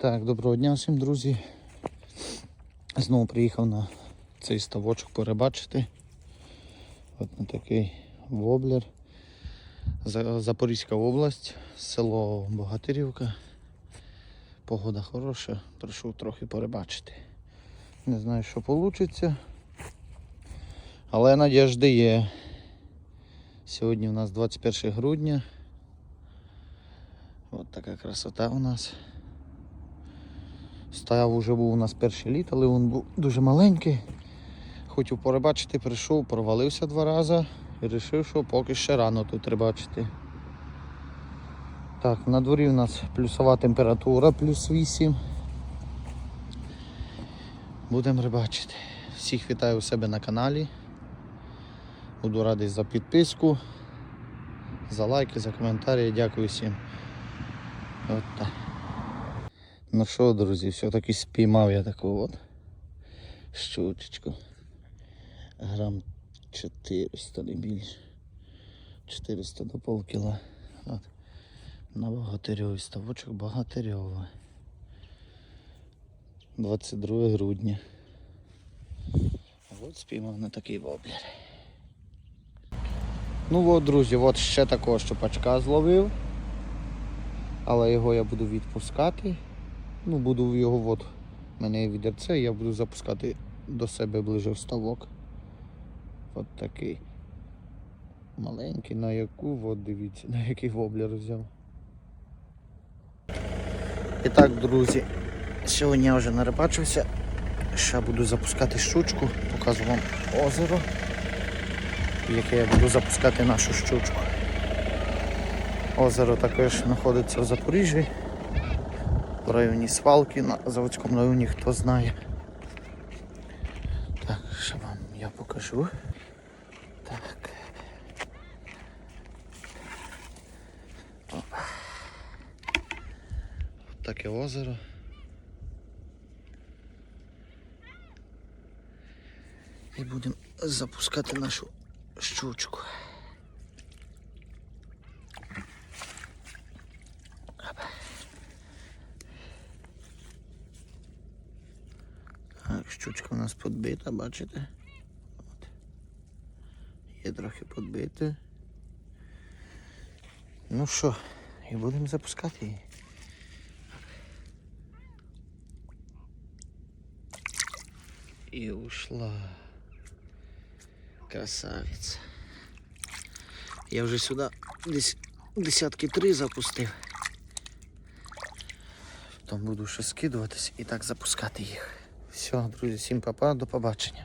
Так, доброго дня всім, друзі. Знову приїхав на цей ставочок порибачити. От на такий воблер. Запорізька область, село Богатирівка. Погода хороша, прийшов трохи порибачити. Не знаю, що вийде. Але надіжди є. Сьогодні у нас 21 грудня. От така красота у нас. Стояв уже був у нас перший літ, але він був дуже маленький. Хотів порибачити, прийшов, провалився два рази і вирішив, що поки ще рано тут рибачити. Так, на дворі у нас плюсова температура, плюс 8. Будемо рибачити. Всіх вітаю у себе на каналі. Буду радий за підписку, за лайки, за коментарі. Дякую всім. От так. Ну що, друзі, все-таки спіймав я таку от щучечку. Грам 400 не більше. 400 до полкіла. От. На богатирьовий ставочок богатирьовий. 22 грудня. От спіймав на такий воблер. Ну от, друзі, от ще такого щупачка зловив. Але його я буду відпускати. Ну, буду його от, в мене є відерце, я буду запускати до себе ближе в ставок. От такий. Маленький, на яку, от дивіться, на який воблер взяв. І так, друзі, сьогодні я вже нарибачився. Ще буду запускати щучку, покажу вам озеро, в яке я буду запускати нашу щучку. Озеро також знаходиться в Запоріжжі, в районі Свалки, на заводському районі, хто знає. Так, ще вам я покажу. Так. Опа. Таке озеро. І будемо запускати нашу щучку. Так, щучка у нас подбита, бачите? От. Є трохи подбита. Ну що, і будемо запускати її. І ушла. Красавиця. Я вже сюди десь десятки три запустив. Потім буду ще скидуватись і так запускати їх. Все, друзі, всім папа, до побачення.